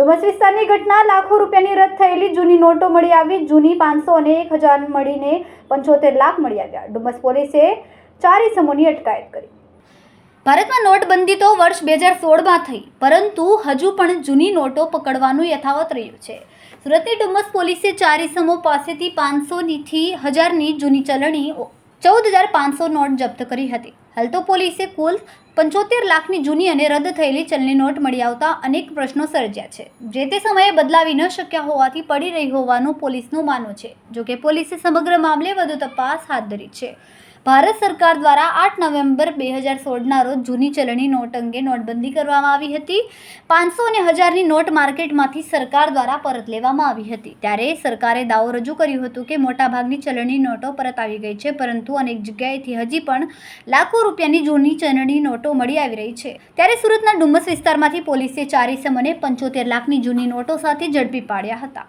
ડુમસ વિસ્તારની ઘટના લાખો રૂપિયાની રદ થયેલી જૂની નોટો મળી આવી. જૂની પાંચસો અને એક હજાર મળીને પંચોતેર લાખ મળી આવ્યા. ડુમસ પોલીસે ચાર ઇસમોની અટકાયત કરી. ભારતમાં નોટબંધી તો વર્ષ બે હજાર સોળમાં થઈ, પરંતુ હજુ પણ જૂની નોટો પકડવાનું યથાવત રહ્યું છે. સુરતની ડુમસ પોલીસે ચાર ઇસમો પાસેથી પાંચસોથી હજારની જૂની ચલણી ચૌદ હજાર પાંચસો નોટ જપ્ત કરી હતી. હાલ તો પોલીસે કુલ પંચોતેર લાખની જૂની અને રદ થયેલી ચલણી નોટ મળી આવતા અનેક પ્રશ્નો સર્જ્યા છે. જે તે સમયે બદલાવી ન શક્યા હોવાથી પડી રહી હોવાનું પોલીસનું માનવું છે, જોકે પોલીસે સમગ્ર મામલે વધુ તપાસ હાથ ધરી છે. ભારત સરકાર દ્વારા આઠ નવેમ્બર બે હજાર સોળના રોજ જૂની ચલણી નોટ અંગે નોટબંધી કરવામાં આવી હતી. પાંચસો અને હજારની નોટ માર્કેટમાંથી સરકાર દ્વારા પરત લેવામાં આવી હતી. ત્યારે સરકારે દાવો રજૂ કર્યું હતું કે મોટાભાગની ચલણી નોટો પરત આવી ગઈ છે, પરંતુ અનેક જગ્યાએથી હજી પણ લાખો રૂપિયાની જૂની ચલણી નોટો મળી આવી રહી છે. ત્યારે સુરતના ડુમ્મસ વિસ્તારમાંથી પોલીસે ચાર ઇસમોને પંચોતેર લાખની જૂની નોટો સાથે ઝડપી પાડ્યા હતા.